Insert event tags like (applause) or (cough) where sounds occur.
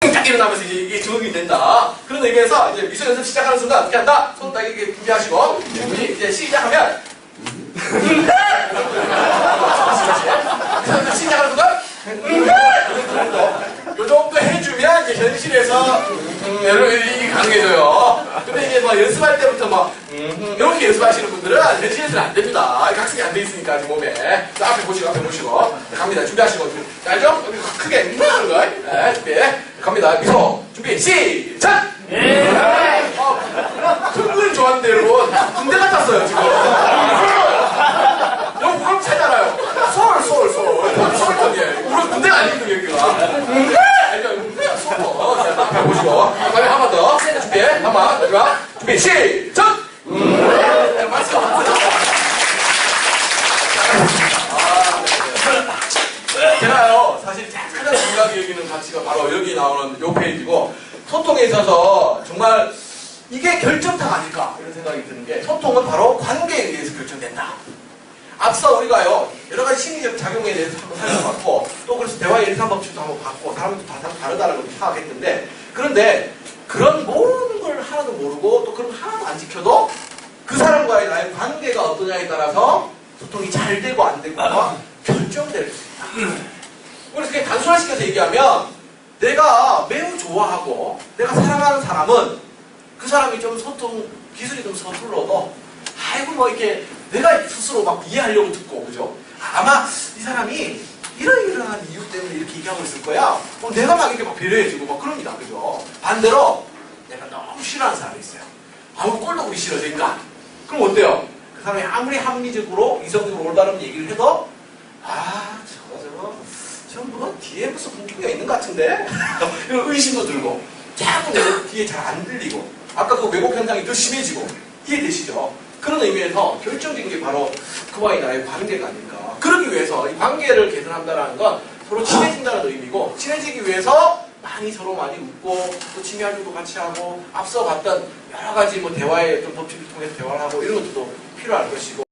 딱 일어나면서 이제 이게 적응이 된다. 그런 의미에서 이제 미소 연습 시작하는 순간 어떻게 한다? 손 딱 이렇게 준비하시고 준비 이제 시작하면 (laughs) 시작하는 순간 요 정도 해주면 이제 현실에서 음, 여러분 이 가능해져요. 근데 이제 뭐 연습할 때부터 뭐 음, 이렇게 연습하시는 분들은 현실에서는 안 됩니다. 각성이 안 돼 있으니까 지금 몸에. 자, 앞에 보시고 앞에 보시고 자, 갑니다. 준비하시고 자, 알죠? 크게 하는 거. 네, 준비. 갑니다. 미소 준비 시작. 어, 흥분 좋아하는 대로 군대 같았어요 지금. 여기 그럼 찾잖아요. 서울, 서울, 서울. 서울턴이에요. 우리 군대가 아니거든요, 여기가. 알죠? 서울. 자, 앞에 보시고. 다음에 한 번 더. 준비. 한 번. 마지막. 준비, 시작! 네, 맞죠? 제가요, 사실 중요하게 여기는 가치가 바로 여기 나오는 요 페이지고, 소통에 있어서 정말 이게 결정타가 아닐까, 이런 생각이 드는 게, 소통은 바로 관계에 의해서 결정된다. 앞서 우리가요 여러 가지 심리적 작용에 대해서 한번 살펴봤고 또 그래서 대화의 일상법칙도 한번 봤고 사람도 다 다르다는 걸 파악했는데 그런데 그런 모든 걸 하나도 모르고 또 그런 하나도 안 지켜도 그 사람과의 나의 관계가 어떠냐에 따라서 소통이 잘 되고 안 되고가 결정될 수 있다. 그래서 그냥 단순화시켜서 얘기하면 내가 매우 좋아하고 내가 사랑하는 사람은 그 사람이 좀 소통 기술이 좀 서툴러도 아이고 뭐 이렇게 내가 스스로 막 이해하려고 듣고 그죠? 아마 이 사람이 이러이러한 이유 때문에 이렇게 얘기하고 있을 거야. 그럼 내가 막 이렇게 막 배려해주고 막 그럽니다. 그죠? 반대로 내가 너무 싫어하는 사람이 있어요. 아우 꼴도 보기 싫어 그러니까. 그럼 어때요? 그 사람이 아무리 합리적으로 이성적으로 올바른 얘기를 해도 뒤에 무슨 분기가 있는 것 같은데 (laughs) 이런 의심도 들고 자꾸 내 뒤에 잘 안 들리고 아까 그 왜곡 현상이 더 심해지고 이해되시죠? 그런 의미에서 결정적인 게 바로 그와의 나의 관계가 아닌가. 그러기 위해서 이 관계를 개선한다는 건 서로 친해진다는 의미고 친해지기 위해서 많이 서로 많이 웃고 또 취미 활동도 같이 하고 앞서 봤던 여러 가지 뭐 대화의 좀 법칙을 통해서 대화를 하고 이런 것도 필요할 것이고